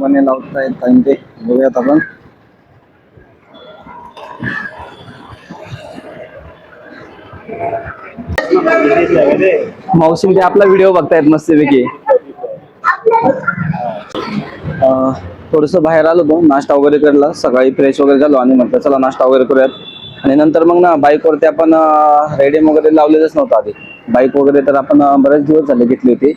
प्रमाणे लावता येत आणि ते बघूयात आपण. मावशी ते आपला व्हिडिओ बघतायत मस्तपैकी. अं, थोडस बाहेर आलो होतो नाश्ता वगैरे करला सकाळी फ्रेश वगैरे झालो आणि म्हटलं चला नाश्ता वगैरे करूयात. आणि नंतर मग ना बाईकवरती आपण रेडियम वगैरे लावलेलंच नव्हतं आधी. बाईक वगैरे तर आपण बरेच दिवस झाले घेतली होती.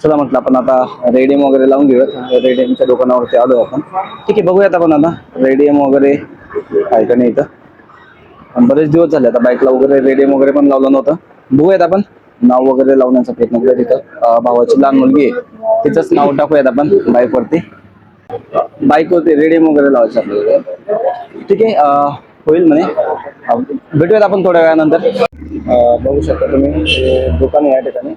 चला म्हटलं आपण आता रेडियम वगैरे लावून घेऊयात. रेडियमच्या दुकानावरती आलो आपण. ठीक आहे बघूयात आपण आता. रेडियम वगैरे आहे का नाही इथं? बरेच दिवस झाले आता बाईकला वगैरे रेडियम वगैरे पण लावलं नव्हतं. बघूयात आपण. नाव वगैरे लावण्याचा प्रयत्न करूया तिथं भावाची लहान मुलगी आहे. तिचंच नाव टाकूयात आपण बाईकवरती बाईक वरती रेडियम वगैरे लावायचं आपल्याला. ठीक आहे होईल म्हणे. भेटूयात आपण थोड्या वेळानंतर. बघू शकता तुम्ही दुकान या ठिकाणी.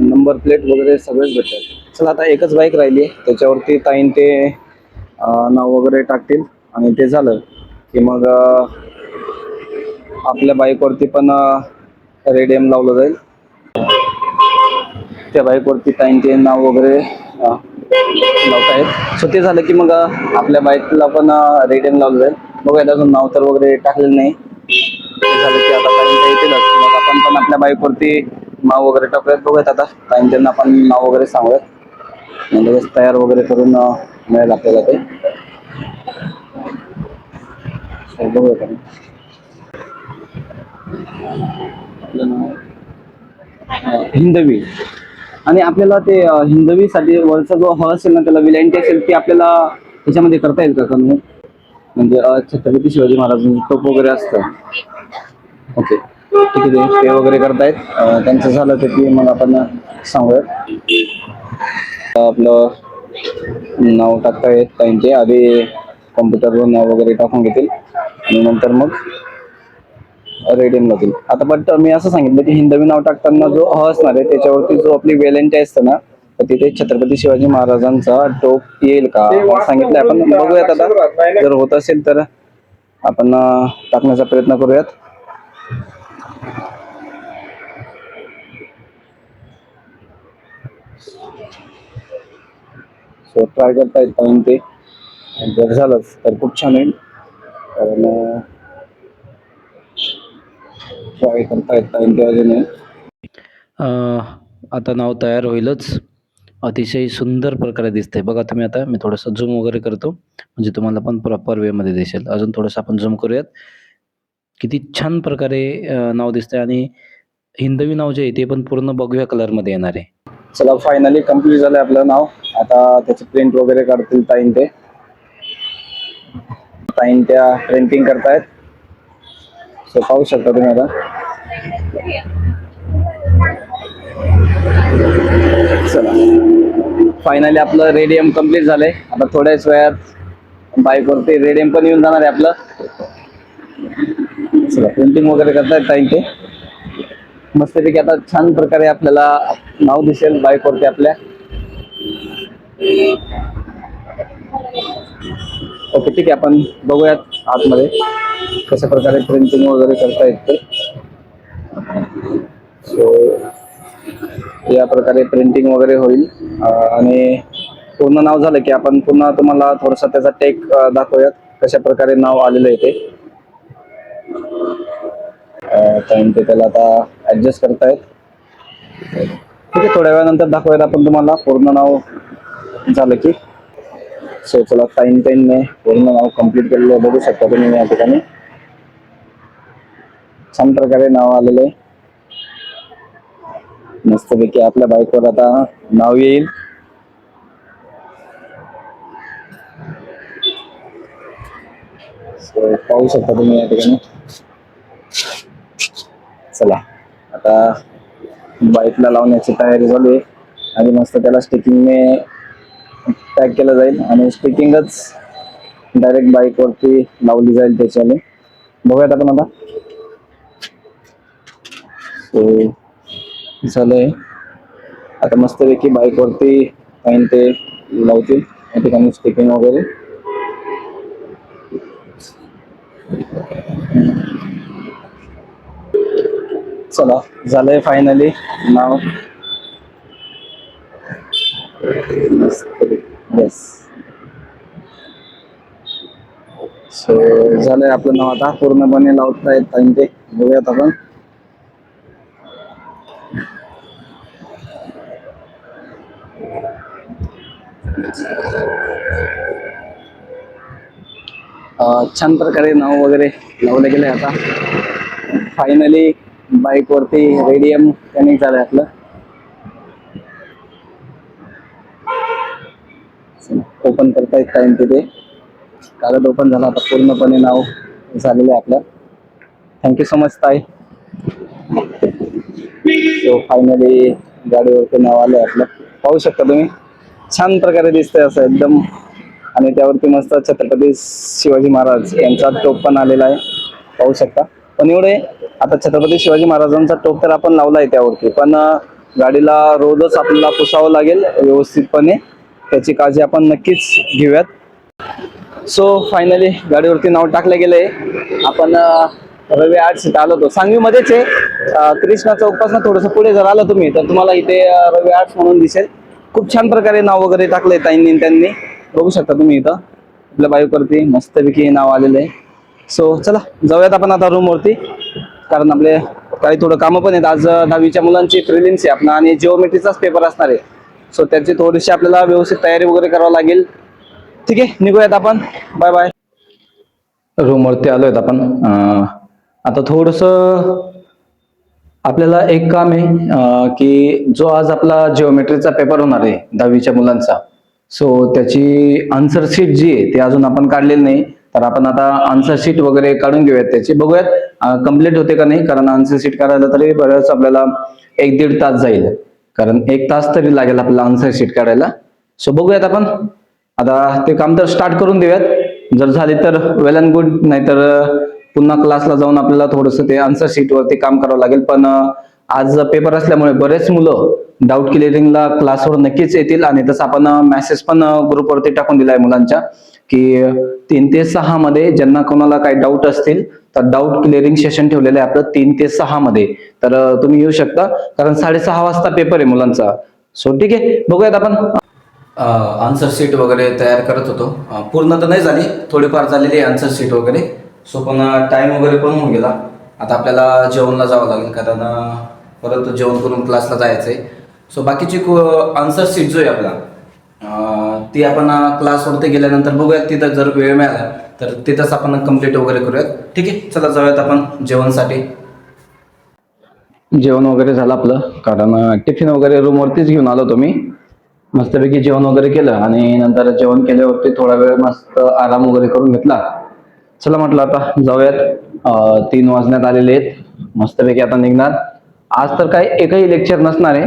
नंबर प्लेट वगैरे सगळेच भेटतात. चला आता एकच बाईक राहिली आहे. त्याच्यावरती ताईन ते नाव वगैरे टाकतील. आणि ते झालं की मग आपल्या बाईकवरती पण रेडियम लावलं जाईल. त्या बाईकवरती ताईंचे नाव वगैरे लावत आहेत सो ते झालं की मग आपल्या बाईकला पण रेडियम लावलं जाईल. बघायला अजून नाव तर वगैरे टाकलेलं नाही. ते झालं की आता ताईंच्या येतीलच. मग आपण पण आपल्या बाईकवरती नाव वगैरे टाकूयात. बघूयात आता. ताईंच्यांना आपण नाव वगैरे सांगूयात. लगेच तयार वगैरे करून मिळेल आपल्याला ते. बघूयात हिंदवी. आणि आपल्याला ते अं, हिंदवीसाठी वरचा जो ह असेल ना त्याला विलँटी असेल ती आपल्याला त्याच्यामध्ये करता येईल का कमी? म्हणजे छत्रपती शिवाजी महाराजांचं टोप वगैरे असतं. ओके. ठीक आहे ते ते वगैरे करतायत. त्यांचं झालं तर की मग आपण सांगूयात. आपलं नाव टाकता येत त्यांचे आधी कॉम्प्युटरवर नाव वगैरे टाकून घेतील. आणि नंतर मग रेडियम लावतील आता बट मी असं सांगितलं की हिंदवी नाव टाकताना जो ह असणार आहे त्याच्यावरती जो आपली वेलेंटी असते ना तर तिथे छत्रपती शिवाजी महाराजांचा टोप येईल का? सांगितलं आपण बघूयात आता. जर होत असेल तर आपण टाकण्याचा प्रयत्न करूयात. सो ट्राय करता येत पाहिजे ते. जर झालंच तर खूप छान होईल. कारण ट्राय करता येत पाहिजे ते अजून आता नाव तयार होईलच. अतिशय सुंदर प्रकारे दिसते बघा तुम्ही आता मी थोडंसं झूम वगैरे करतो. म्हणजे तुम्हाला पण प्रॉपर वेमध्ये दिसेल. अजून थोडंसं आपण झूम करूयात. किती छान प्रकारे नाव दिसतंय. आणि हिंदवी नाव जे आहे ते पण पूर्ण बघूया कलरमध्ये येणार आहे. चला फायनली कंप्लीट झालंय आपलं नाव. आता त्याचे प्रिंट वगैरे काढतील ताईन ते ताईन त्या प्रिंटिंग करतायत. सो पाहू शकता तुम्ही आता. चला. फायनली आपलं रेडियम कंप्लीट झालंय. आता थोड्याच वेळात बाईकवरती रेडियम पण येऊन जाणार आहे आपलं. चला प्रिंटिंग वगैरे करतायत ताईन ते मस्तपैकी आता छान प्रकारे आपल्याला नाव दिसेल बाईकवरती आपल्या. ओके ठीक आहे आपण बघूयात आतमध्ये कशा प्रकारे प्रिंटिंग वगैरे करता येते. सो या प्रकारे प्रिंटिंग वगैरे होईल. आणि पूर्ण नाव झालं की आपण पुन्हा तुम्हाला थोडासा त्याचा टेक दाखवूयात कशा प्रकारे नाव आलेलं आहे ते. कारण ते त्याला आता ऍडजस्ट करतायत. ठीक आहे थोड्या वेळानंतर दाखवायला आपण तुम्हाला. पूर्ण नाव झालं की. सो चला टाईम टाईमने पूर्ण नाव कंप्लीट केलेलं आहे. बघू शकता तुम्ही या ठिकाणी. छान प्रकारे नाव आलेलं आहे. मस्तपैकी आपल्या बाईकवर आता नाव येईल. पाहू शकता तुम्ही या ठिकाणी. चला आता बाईकला लावण्याची तयारी झाली आहे. आणि मस्त त्याला स्टिकिंगने पॅक केलं जाईल आणि स्टिकिंगच डायरेक्ट बाईकवरती लावली जाईल त्याच्याने. बघूयात आपण आता. सो झालंय. आता मस्तपैकी बाईकवरती काही ते लावतील. या ठिकाणी स्टिकिंग वगैरे. चला झालंय फायनली नाव येस सो झालंय आपलं नाव आता. पूर्णपणे लावता येत आणि ते. बघूयात आपण. छान प्रकारे नाव वगैरे लावलं गेलंय आता. फायनली बाईक वरती रेडियम कनेक्ट झालंय आपलं. ओपन करता येत टाइम तिथे. कागद ओपन झाला आता पूर्णपणे नाव झालेलं आहे आपलं. थँक्यू सो मच ताई. सो फायनली गाडीवरती नाव आलंय आपलं. पाहू शकता तुम्ही. छान प्रकारे दिसतंय असं एकदम. आणि त्यावरती मस्त छत्रपती शिवाजी महाराज यांचा टोप पण आलेला आहे. पाहू शकता. पण एवढे आता छत्रपती शिवाजी महाराजांचा टोक तर आपण लावला आहे त्यावरती पण गाडीला रोजच आपल्याला पुसावं लागेल व्यवस्थितपणे. त्याची काळजी आपण नक्कीच घेऊयात. सो फायनली गाडीवरती नाव टाकलं गेलंय. आपण रवी आर्ट सीट आलो होतो. सांगवीमध्येच आहे. कृष्णा चौकपासून थोडंसं पुढे जर आलं तुम्ही तर तुम्हाला इथे रवी आर्ट्स म्हणून दिसेल. खूप छान प्रकारे नाव वगैरे टाकलंय ताईंनी त्यांनी. बघू शकता तुम्ही इथं. आपल्या बाईकवरती मस्तपैकी हे नाव आलेलं आहे. सो चला जाऊयात आपण आता रूमवरती कारण आपले काही थोडं कामं पण आहेत. आज दहावीच्या मुलांची प्रिलिम्स आहे आपला आणि जिओमेट्रीचाच पेपर असणार आहे. सो त्याची थोडीशी आपल्याला व्यवस्थित तयारी वगैरे करावं लागेल. ठीक आहे निघूयात आपण. बाय बाय रूमवरती आलोयत आपण. आता थोडस आपल्याला एक काम आहे की जो आज आपला जिओमेट्रीचा पेपर होणार आहे दहावीच्या मुलांचा. सो त्याची आन्सर शीट जी आहे ती अजून आपण काढलेली नाही. तर आपण आता आन्सर शीट वगैरे काढून घेऊयात त्याची. बघूयात कंप्लीट होते का नाही? कारण आन्सर शीट काढायला तरी बऱ्याच आपल्याला एक दीड तास जाईल. कारण एक तास तरी लागेल आपल्याला आन्सर शीट काढायला. सो बघूयात आपण. आता ते काम तर स्टार्ट करून देऊयात. जर झाले तर वेल अँड गुड नाहीतर पुन्हा क्लासला जाऊन आपल्याला थोडंसं ते आन्सर शीटवरती काम करावं लागेल. पण आज पेपर असल्यामुळे बरेच मुलं डाऊट क्लिअरिंगला क्लासवर नक्कीच येतील. आणि तसं आपण मेसेज पण ग्रुपवरती टाकून दिलाय मुलांच्या. की तीन ते सहा मध्ये ज्यांना कोणाला काही डाऊट असतील तर डाऊट क्लिअरिंग सेशन ठेवलेलं आहे आपलं तीन ते सहा मध्ये. तर तुम्ही येऊ शकता. कारण साडेसहा वाजता पेपर आहे मुलांचा. सो ठीक आहे. बघूयात आपण. आन्सर शीट वगैरे तयार करत होतो. पूर्ण तर नाही झाली. थोडीफार झालेली आन्सर शीट वगैरे. सो पण टाइम वगैरे पण होऊन गेला. आता आपल्याला जेवणला जावं लागेल. कारण परत जेवण करून क्लासला जायचं आहे सो बाकीची आन्सर शीट जो आहे आपला ती आपण क्लासवरती गेल्यानंतर बघूयात तिथं जर वेळ मिळाला तर तिथंच आपण कंप्लीट वगैरे करूयात. ठीक आहे? चला जाऊयात आपण जेवणसाठी. जेवण वगैरे झालं आपलं. कारण टिफिन वगैरे रूमवरतीच घेऊन आलो तुम्ही मस्तपैकी जेवण वगैरे केलं आणि नंतर जेवण केल्यावरती थोडा वेळ मस्त आराम वगैरे करून घेतला. चला म्हटलं आता जाऊयात. तीन वाजण्यात आलेले आहेत. मस्तपैकी आता निघणार. आज तर काही एकही लेक्चर नसणार आहे.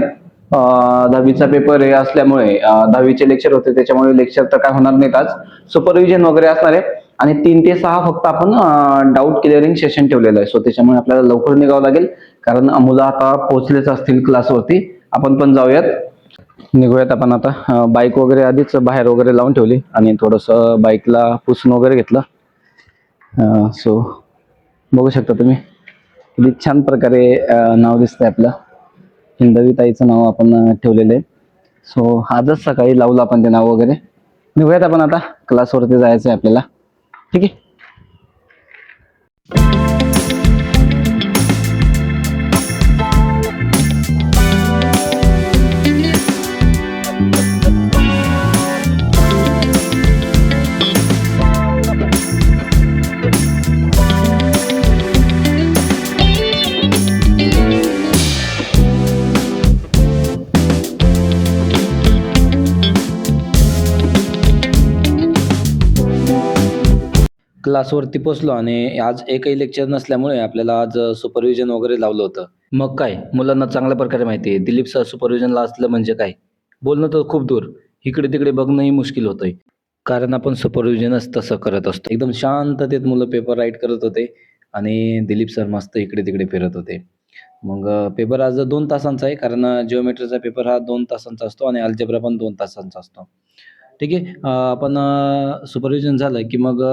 दहावीचा पेपर हे असल्यामुळे दहावीचे लेक्चर होते त्याच्यामुळे लेक्चर तर काय होणार नाहीत आज. सुपरविजन वगैरे असणार आहे. आणि तीन ते सहा फक्त आपण डाऊट क्लिअरिंग सेशन ठेवलेलं आहे. सो त्याच्यामुळे आपल्याला लवकर निघावं लागेल. कारण मुलं आता पोहोचलेच असतील क्लासवरती आपण पण जाऊयात. निघूयात आपण आता. बाईक वगैरे आधीच बाहेर वगैरे लावून ठेवली. आणि थोडंसं बाईकला पुसून वगैरे घेतलं. सो बघू शकता तुम्ही. किती छान प्रकारे नाव दिसतंय आपलं. हिंदवी ताईचं नाव आपण ठेवलेलं आहे. सो आजच सकाळी लावलं आपण ते नाव वगैरे. निघूयात आपण आता. क्लासवरती जायचं आहे आपल्याला. ठीक आहे? क्लासवरती पोचलो आणि आज एकही लेक्चर नसल्यामुळे आपल्याला आज सुपरविजन वगैरे लावलं होतं. मग काय? मुलांना चांगल्या प्रकारे माहिती आहे. दिलीप सर सुपरविजनला असलं म्हणजे काय? बोलणं तर खूप दूर. इकडे तिकडे बघणंही मुश्किल होतंय. कारण आपण सुपरविजनच तसं करत असतो. एकदम शांततेत मुलं पेपर राईट करत होते आणि दिलीप सर मस्त इकडे तिकडे फिरत होते. मग पेपर आज दोन तासांचा आहे. कारण जिओमेट्रीचा पेपर हा दोन तासांचा असतो आणि अल्जेब्रा पण दोन तासांचा असतो. ठीक आहे? आपण सुपरविजन झालं की मग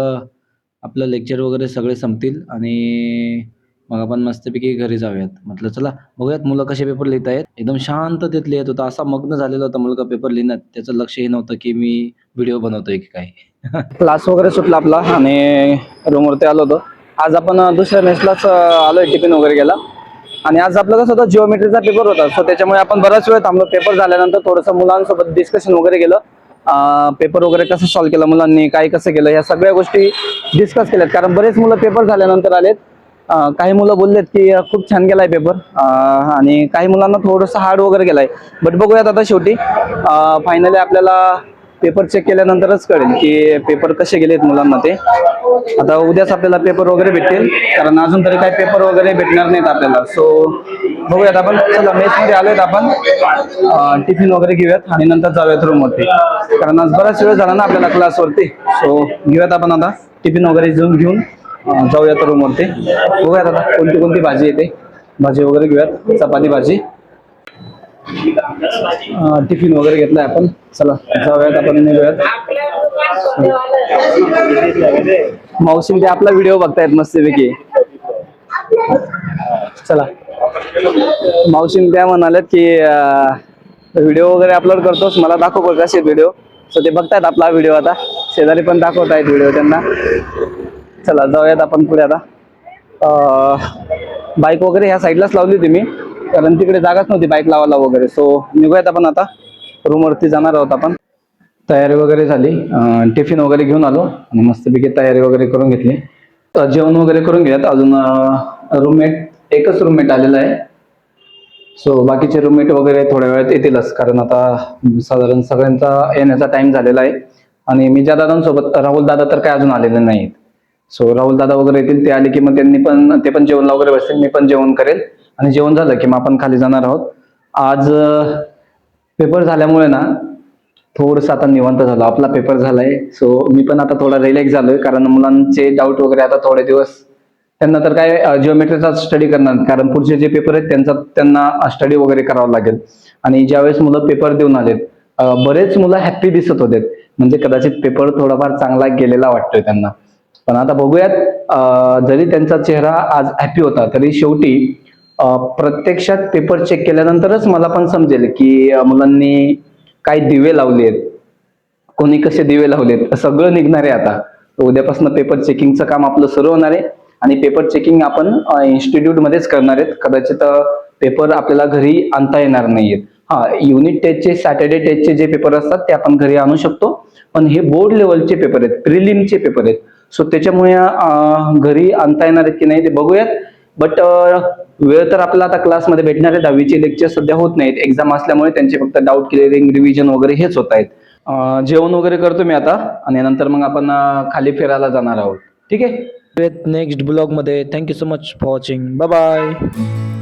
आपलं लेक्चर वगैरे सगळे संपतील आणि मग आपण मस्तपैकी घरी जाऊयात. म्हटलं चला बघूयात मुलं कसे पेपर लिहित आहेत एकदम शांततेत लिहित होता. असा मग्न झालेला होता मुलगा पेपर लिहिण्यात. त्याचं लक्षही नव्हतं की मी व्हिडिओ बनवतोय की काय. क्लास वगैरे सुटला आपला आणि रूमवरती आलो होतो. आज आपण दुसऱ्या मेसलाच आलोय टिफिन वगैरे गेला आणि आज आपलं कसं होतं जिओमेट्रीचा पेपर होता. सो त्याच्यामुळे आपण बराच वेळ थांबलो. पेपर झाल्यानंतर थोडंसं मुलांसोबत डिस्कशन वगैरे केलं. पेपर वगैरे कसं सॉल्व्ह केलं मुलांनी काय कसं केलं ह्या सगळ्या गोष्टी डिस्कस केल्यात. कारण बरेच मुलं पेपर झाल्यानंतर आलेत. काही मुलं बोललेत की खूप छान गेलाय पेपर आणि काही मुलांना थोडंसं हार्ड वगैरे गेलाय. बट बघूयात आता शेवटी. फायनली आपल्याला पेपर चेक केल्यानंतरच कळेल की पेपर कसे गेलेत मुलांना ते आता उद्याच आपल्याला पेपर वगैरे भेटतील कारण अजून तरी काही पेपर वगैरे भेटणार नाहीत आपल्याला. सो बघूयात आपण. चला मेसमध्ये आलोयत आपण. टिफिन वगैरे घेऊयात आणि नंतर जाऊयात रूमवरती कारण आज बराच वेळ झाला ना आपल्याला क्लासवरती. सो घेऊयात आपण आता. टिफिन वगैरे घेऊन घेऊन जाऊयात रूमवरती बघूयात आता कोणती कोणती भाजी येते. भाजी वगैरे घेऊयात. चपाती भाजी. टिफिन वगैरे घेतलाय आपण. चला जाऊयात आपण निघूयात. मावशी ते आपला व्हिडिओ बघतायत मस्तपैकी. चला. मावशी त्या म्हणाल्यात की व्हिडिओ वगैरे अपलोड करतोस मला दाखव कसे व्हिडिओ सो ते बघतायत आपला व्हिडिओ आता. शेजारी पण दाखवत आहेत व्हिडिओ त्यांना. चला जाऊयात आपण पुढे आता. बाईक वगैरे ह्या साईडलाच लावली होती मी. कारण तिकडे जागाच नव्हती बाईक लावायला वगैरे. सो निघूयात आपण आता. रूमवरती जाणार आहोत आपण. तयारी वगैरे झाली. टिफिन वगैरे घेऊन आलो. आणि मस्तपैकी तयारी वगैरे करून घेतली. तर जेवण वगैरे करून घेऊयात. अजून रूममेट एकच रूममेट आलेला आहे. सो बाकीचे रूममेट वगैरे थोड्या वेळात येतीलच. कारण आता साधारण सगळ्यांचा येण्याचा टाइम झालेला आहे. आणि मी ज्या दादांसोबत राहुल दादा तर काय अजून आलेले नाहीत. सो राहुल दादा वगैरे येतील ते आले की मग त्यांनी पण ते पण जेवण वगैरे बसतील मी पण जेवण करेल. आणि जेवण झालं की मग आपण खाली जाणार आहोत. आज पेपर झाल्यामुळे ना थोडंसं आता निवांत झालं. आपला पेपर झालाय. सो मी पण आता थोडा रिलॅक्स झालोय. कारण मुलांचे डाऊट वगैरे आता थोडे दिवस त्यांना तर काय जिओमेट्रीचा स्टडी करणार कारण पुढचे जे पेपर आहेत त्यांचा त्यांना स्टडी वगैरे करावा लागेल. आणि ज्यावेळेस मुलं पेपर देऊन आलेत बरेच मुलं हॅप्पी दिसत होते म्हणजे कदाचित पेपर थोडाफार चांगला गेलेला वाटतोय त्यांना. पण आता बघूयात जरी त्यांचा चेहरा आज हॅप्पी होता तरी शेवटी प्रत्यक्षात पेपर चेक केल्यानंतरच मला पण समजेल की मुलांनी काय दिवे लावले आहेत कोणी कसे दिवे लावलेत सगळं निघणार आहे आता. उद्यापासून पेपर चेकिंगचं काम आपलं सुरू होणार आहे आणि पेपर चेकिंग आपण इन्स्टिट्यूट मध्येच करणार आहेत. कदाचित पेपर आपल्याला घरी आणता येणार नाहीयेत. हा युनिट टेस्टचे सॅटर्डे टेस्टचे जे पेपर असतात ते आपण घरी आणू शकतो. पण हे बोर्ड लेवलचे पेपर आहेत प्रिलिमचे पेपर आहेत. सो त्याच्यामुळे घरी आणता येणार आहेत की नाही ते बघूयात. बट uh, वेळ तर आपला आता क्लासमध्ये भेटणार आहे. दहावीचे लेक्चर सध्या होत नाहीत. एक्झाम असल्यामुळे त्यांचे फक्त डाऊट क्लिअरिंग रिव्हिजन वगैरे हेच होत आहेत. जेवण वगैरे करतो मी आता. आणि नंतर मग आपण खाली फिरायला जाणार आहोत. ठीक आहे? नेक्स्ट ब्लॉगमध्ये thank you so much for watching bye bye